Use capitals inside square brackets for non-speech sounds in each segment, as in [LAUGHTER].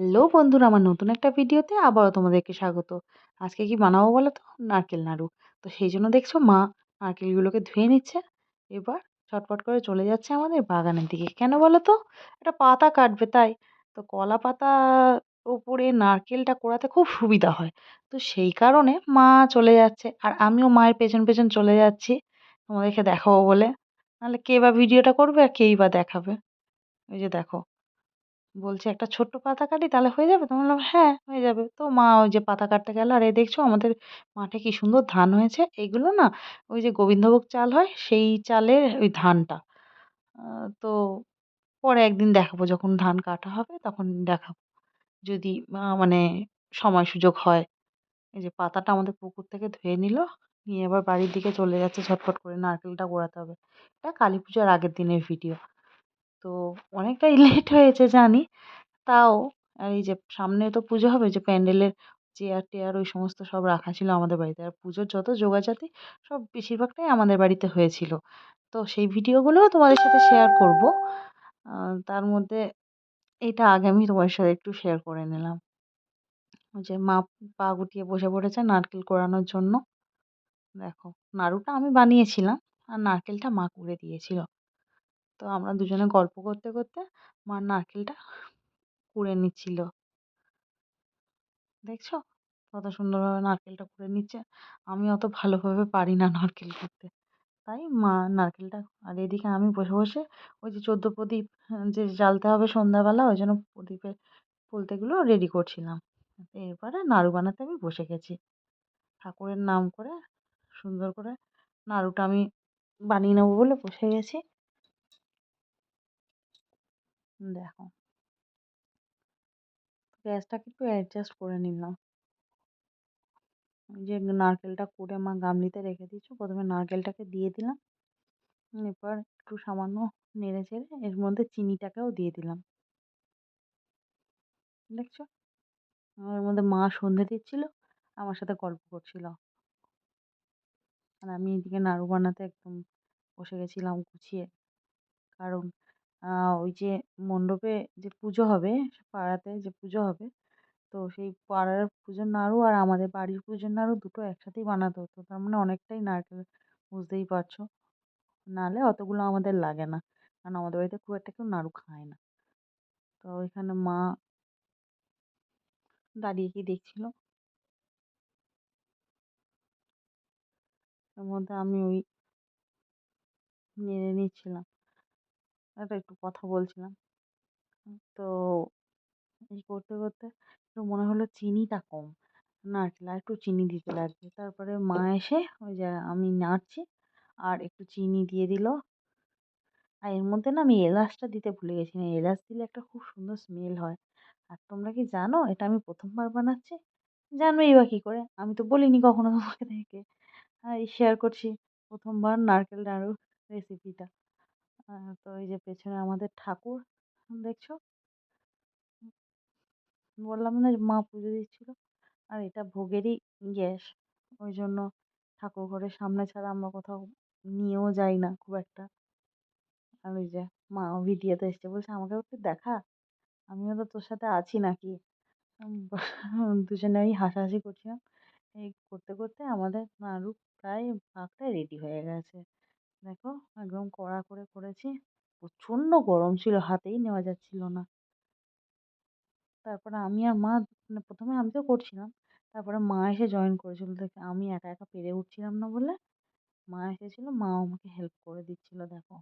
Hello বন্ধুরা, আমার নতুন একটা ভিডিওতে আবারও তোমাদেরকে স্বাগত। আজকে কি বানাবো বলো তো? নারকেল নাড়ু। তো সেই জন্য দেখছ মা নারকেলগুলোকে ধুয়ে নিচ্ছে। এবার চটপট করে চলে যাচ্ছে আমাদের বাগানের দিকে। কেন বলো তো? একটা পাতা কাটবে তাই। তো কলা পাতা ওপরে নারকেলটা কোড়াতে খুব সুবিধা হয়। তো সেই কারণে মা চলে যাচ্ছে আর আমিও মায়ের পেছন পেছন চলে যাচ্ছি। তোমাদেরকে দেখাবো বলে। নাহলে কে বা ভিডিওটা করবে আর কেই বা দেখাবে? ওই যে দেখো। বলছে, একটা ছোট্ট পাতা কাটি তাহলে হয়ে যাবে? তো বললাম হ্যাঁ হয়ে যাবে। তো মা ওই যে পাতা কাটতে গেল, আর এই দেখছ আমাদের মাঠে কি সুন্দর ধান হয়েছে? এগুলো না ওই যে গোবিন্দভোগ চাল হয়, সেই চালের ওই ধানটা। তো পরে একদিন দেখাবো, যখন ধান কাটা হবে তখন দেখাবো। যদি মানে সময় সুযোগ হয়। এই যে পাতাটা আমাদের পুকুর থেকে ধুয়ে নিল, নিয়ে এবার বাড়ির দিকে চলে যাচ্ছে ঝটফট করে নারকেলটা গোড়াতে হবে। এটা কালী পুজোর আগের দিনের ভিডিও। তো অনেকটাই [LAUGHS] লেট হয়েছে জানি। তাও আর এই যে সামনে তো পুজো হবে, যে প্যান্ডেলের চেয়ার টেয়ার ওই সমস্ত সব রাখা ছিল আমাদের বাড়িতে। আর পুজোর যত জোগাড়জাতি সব বেশিরভাগটাই আমাদের বাড়িতে হয়েছিল। তো সেই ভিডিওগুলোও তোমাদের সাথে শেয়ার করব। তার মধ্যে এটা আগে আমি তোমাদের সাথে একটু শেয়ার করে নিলাম। যে মা পা গুটিয়ে বসে পড়েছে নারকেল কোড়ানোর জন্য। দেখো, নাড়ুটা আমি বানিয়েছিলাম আর নারকেলটা মা কুড়ে দিয়েছিল। তো আমরা দুজনে গল্প করতে করতে মা নারকেলটা কুড়ে নিচ্ছিল। দেখছ? কত সুন্দরভাবে নারকেলটা কুড়ে নিচ্ছে। আমি অত ভালোভাবে পারি না নারকেল কুড়তে। তাই মা নারকেলটা, আর এদিকে আমি বসে বসে ওই যে চোদ্দ প্রদীপ যে জ্বালতে হবে সন্ধ্যাবেলা, ওই জন্য প্রদীপের ফুলতেগুলো রেডি করছিলাম। এরপরে নাড়ু বানাতে আমি বসে গেছি। ঠাকুরের নাম করে সুন্দর করে নাড়ুটা আমি বানিয়ে নেব বলে বসে গেছি। দেখো। গ্যাসটাকে একটু অ্যাডজাস্ট করে নিলাম। যে নারকেলটা কুড়ে মা গামলিতে রেখে দিয়েছ, প্রথমে নারকেলটাকে দিয়ে দিলাম। এরপর একটু সামান্য নেড়ে চেড়ে এর মধ্যে চিনিটাকেও দিয়ে দিলাম। দেখছ? এর মধ্যে মা সন্ধে দিচ্ছিল, আমার সাথে গল্প করছিল। আর আমি এদিকে নাড়ু বানাতে একদম বসে গেছিলাম গুছিয়ে। কারণ ওই যে মণ্ডপে যে পুজো হবে পাড়াতে যে পুজো হবে, তো সেই পাড়ার পুজোর নাড়ু আর আমাদের বাড়ির পুজোর নাড়ু দুটো একসাথেই বানাতে হতো। তার মানে অনেকটাই নারকেল, বুঝতেই পারছ? নাহলে অতগুলো আমাদের লাগে না। কারণ আমাদের বাড়িতে খুব একটা কেউ নাড়ু খায় না। তো ওইখানে মা দাঁড়িয়ে কি দেখছিল। এর মধ্যে আমি ওই নেড়ে নিচ্ছিলাম। একটা একটু কথা বলছিলাম। তো এই করতে করতে একটু মনে হলো চিনিটা কম। নারকেল আর একটু চিনি দিতে লাগবে। তারপরে মা এসে ওই যে আমি নাড়ছি আর একটু চিনি দিয়ে দিল। আর এর মধ্যে না আমি এলাচটা দিতে ভুলে গেছিলাম এলাচ দিলে একটা খুব সুন্দর স্মেল হয়। আর তোমরা কি জানো, এটা আমি প্রথমবার বানাচ্ছি। জানবেই বা কী করে? আমি তো বলিনি কখনো তোমাকে থেকে এই শেয়ার করছি প্রথমবার নারকেল নাড়ু রেসিপিটা তো এই যে পেছনে আমাদের ঠাকুর, দেখছ? বললাম না মা পুজো দিচ্ছিল। আর এটা ভোগেরই গ্যাস। ওই জন্য ঠাকুর ঘরের সামনে ছাড়া আমরা কোথাও নিয়েও যাই না খুব একটা। আর ওই যে মা ভিডিওতে এসছে, বলছে আমাকেও একটু দেখা। আমিও তো তোর সাথে আছি নাকি? [LAUGHS] দুজনে ওই হাসাহাসি করছিলাম। এই করতে করতে আমাদের নাড়ু প্রায় ভাগটা রেডি হয়ে গেছে। দেখো, একদম কড়া করে করেছি। প্রচণ্ড গরম ছিল, হাতেই নেওয়া যাচ্ছিল না। তারপরে আমি আর মা মানে প্রথমে আমি তো করছিলাম, তারপরে মা এসে জয়েন করেছিল। দেখে আমি একা একা পেরে উঠছিলাম না বলে মা এসেছিল মা আমাকে হেল্প করে দিচ্ছিল, দেখো।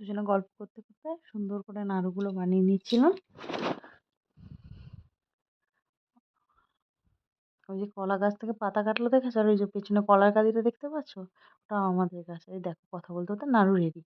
দুজনে গল্প করতে করতে সুন্দর করে নাড়ুগুলো বানিয়ে নিচ্ছিলাম। ওই যে কলা গাছ থেকে পাতা কাটলো দেখেছ? আর ওই যে পেছনে কলার কাঁদিটা দেখতে পাচ্ছ? ওটা আমাদের গাছ। এই দেখো, কথা বলতে বলতে নাড়ু রেডি।